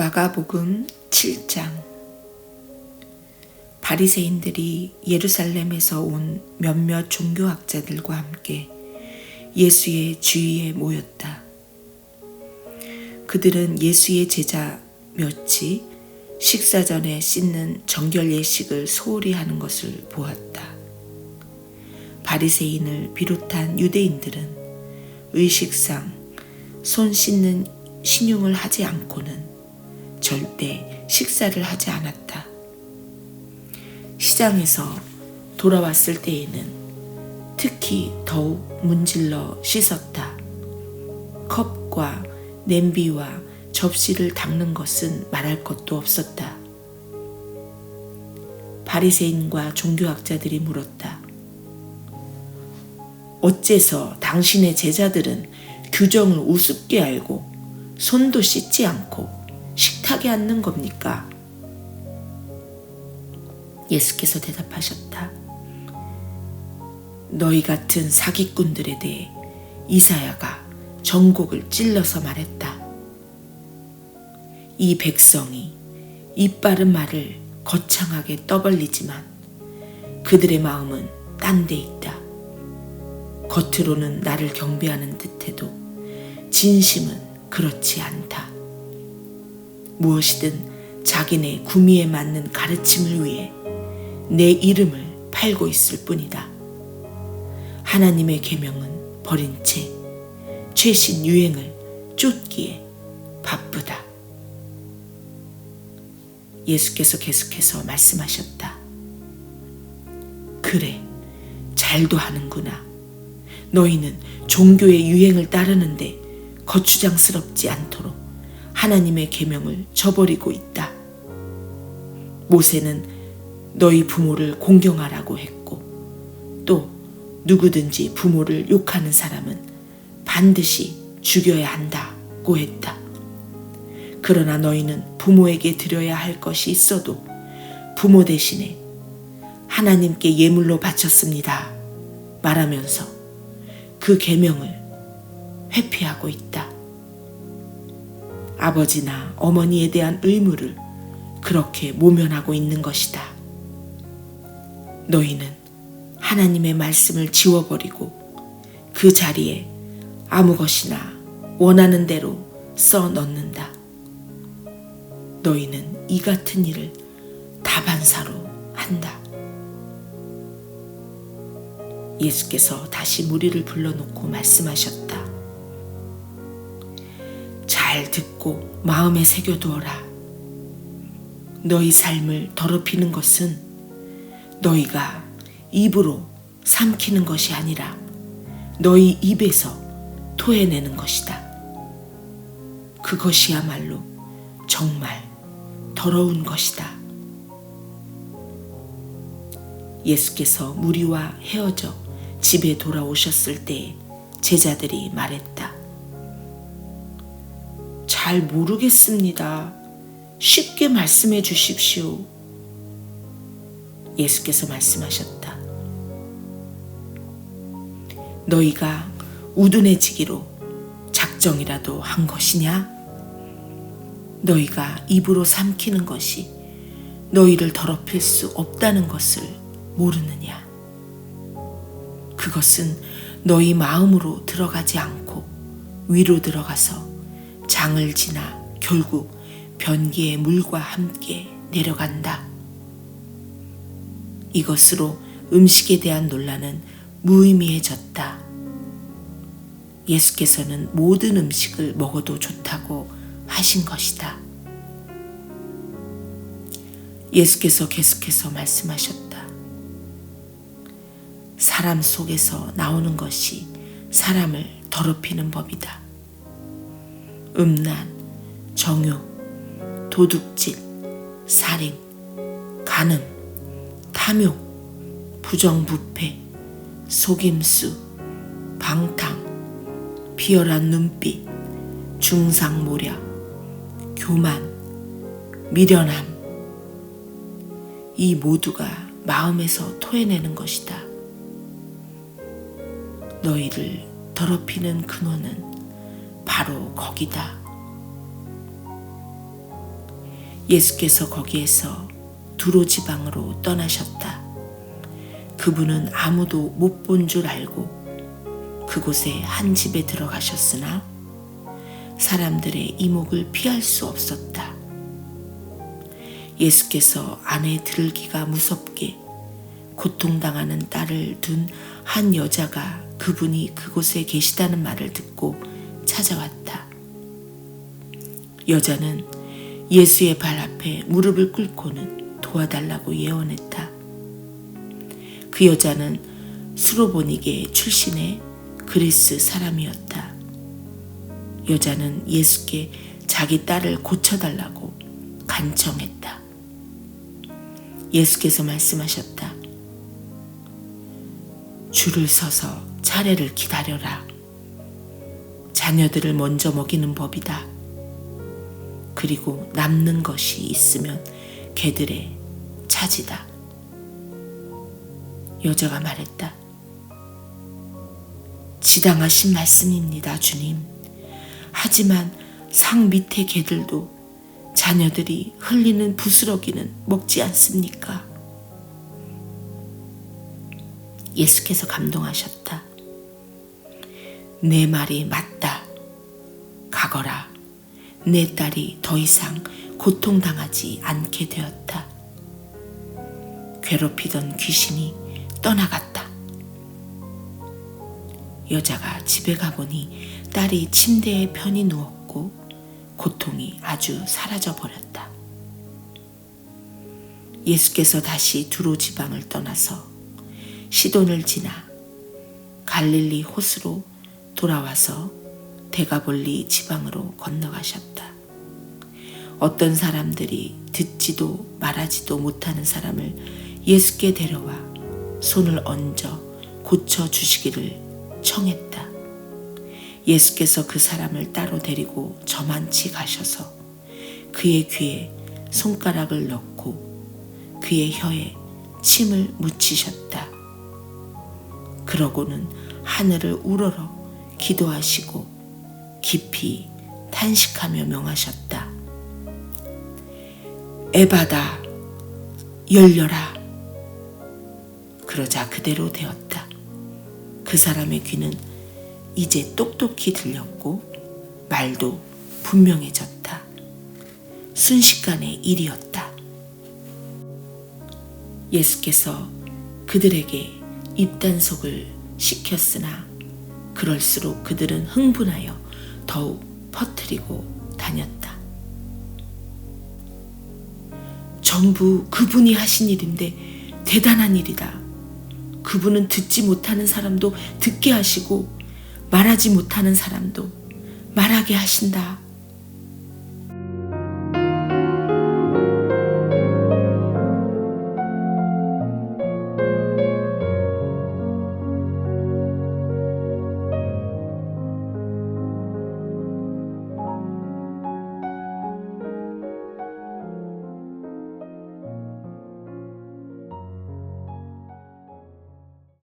마가복음 7장 바리새인들이 예루살렘에서 온 몇몇 종교학자들과 함께 예수의 주위에 모였다. 그들은 예수의 제자 몇이 식사 전에 씻는 정결 예식을 소홀히 하는 것을 보았다. 바리새인을 비롯한 유대인들은 의식상 손 씻는 신용을 하지 않고는 절대 식사를 하지 않았다. 시장에서 돌아왔을 때에는 특히 더욱 문질러 씻었다. 컵과 냄비와 접시를 닦는 것은 말할 것도 없었다. 바리새인과 종교학자들이 물었다. 어째서 당신의 제자들은 규정을 우습게 알고 손도 씻지 않고 식탁에 앉는 겁니까? 예수께서 대답하셨다. 너희 같은 사기꾼들에 대해 이사야가 전곡을 찔러서 말했다. 이 백성이 이빠른 말을 거창하게 떠벌리지만 그들의 마음은 딴 데 있다. 겉으로는 나를 경배하는 듯해도 진심은 그렇지 않다. 무엇이든 자기네 구미에 맞는 가르침을 위해 내 이름을 팔고 있을 뿐이다. 하나님의 계명은 버린 채 최신 유행을 쫓기에 바쁘다. 예수께서 계속해서 말씀하셨다. 그래, 잘도 하는구나. 너희는 종교의 유행을 따르는데 거추장스럽지 않도록 하나님의 계명을 저버리고 있다. 모세는 너희 부모를 공경하라고 했고 또 누구든지 부모를 욕하는 사람은 반드시 죽여야 한다고 했다. 그러나 너희는 부모에게 드려야 할 것이 있어도 부모 대신에 하나님께 예물로 바쳤습니다. 말하면서 그 계명을 회피하고 있다. 아버지나 어머니에 대한 의무를 그렇게 모면하고 있는 것이다. 너희는 하나님의 말씀을 지워버리고 그 자리에 아무 것이나 원하는 대로 써 넣는다. 너희는 이 같은 일을 다반사로 한다. 예수께서 다시 무리를 불러놓고 말씀하셨다. 잘 듣고 마음에 새겨두어라. 너희 삶을 더럽히는 것은 너희가 입으로 삼키는 것이 아니라 너희 입에서 토해내는 것이다. 그것이야말로 정말 더러운 것이다. 예수께서 무리와 헤어져 집에 돌아오셨을 때 제자들이 말했다. 잘 모르겠습니다. 쉽게 말씀해 주십시오. 예수께서 말씀하셨다. 너희가 우둔해지기로 작정이라도 한 것이냐? 너희가 입으로 삼키는 것이 너희를 더럽힐 수 없다는 것을 모르느냐? 그것은 너희 마음으로 들어가지 않고 위로 들어가서 장을 지나 결국 변기의 물과 함께 내려간다. 이것으로 음식에 대한 논란은 무의미해졌다. 예수께서는 모든 음식을 먹어도 좋다고 하신 것이다. 예수께서 계속해서 말씀하셨다. 사람 속에서 나오는 것이 사람을 더럽히는 법이다. 음란, 정욕, 도둑질, 살인, 간음, 탐욕, 부정부패, 속임수, 방탕, 비열한 눈빛, 중상모략, 교만, 미련함, 이 모두가 마음에서 토해내는 것이다. 너희를 더럽히는 근원은 바로 거기다. 예수께서 거기에서 두로 지방으로 떠나셨다. 그분은 아무도 못 본 줄 알고 그곳에 한 집에 들어가셨으나 사람들의 이목을 피할 수 없었다. 예수께서 안에 들기가 무섭게 고통당하는 딸을 둔 한 여자가 그분이 그곳에 계시다는 말을 듣고 찾아왔다. 여자는 예수의 발 앞에 무릎을 꿇고는 도와달라고 예언했다. 그 여자는 수로보니게 출신의 그리스 사람이었다. 여자는 예수께 자기 딸을 고쳐달라고 간청했다. 예수께서 말씀하셨다. 줄을 서서 차례를 기다려라. 자녀들을 먼저 먹이는 법이다. 그리고 남는 것이 있으면 개들의 차지다. 여자가 말했다. 지당하신 말씀입니다, 주님. 하지만 상 밑에 개들도 자녀들이 흘리는 부스러기는 먹지 않습니까? 예수께서 감동하셨다. 내 말이 맞다. 가거라. 내 딸이 더 이상 고통당하지 않게 되었다. 괴롭히던 귀신이 떠나갔다. 여자가 집에 가보니 딸이 침대에 편히 누웠고 고통이 아주 사라져 버렸다. 예수께서 다시 두로 지방을 떠나서 시돈을 지나 갈릴리 호수로 돌아와서 대가볼리 지방으로 건너가셨다. 어떤 사람들이 듣지도 말하지도 못하는 사람을 예수께 데려와 손을 얹어 고쳐 주시기를 청했다. 예수께서 그 사람을 따로 데리고 저만치 가셔서 그의 귀에 손가락을 넣고 그의 혀에 침을 묻히셨다. 그러고는 하늘을 우러러 기도하시고 깊이 탄식하며 명하셨다. 에바다 열려라. 그러자 그대로 되었다. 그 사람의 귀는 이제 똑똑히 들렸고 말도 분명해졌다. 순식간의 일이었다. 예수께서 그들에게 입단속을 시켰으나 그럴수록 그들은 흥분하여 더욱 퍼뜨리고 다녔다. 전부 그분이 하신 일인데 대단한 일이다. 그분은 듣지 못하는 사람도 듣게 하시고 말하지 못하는 사람도 말하게 하신다.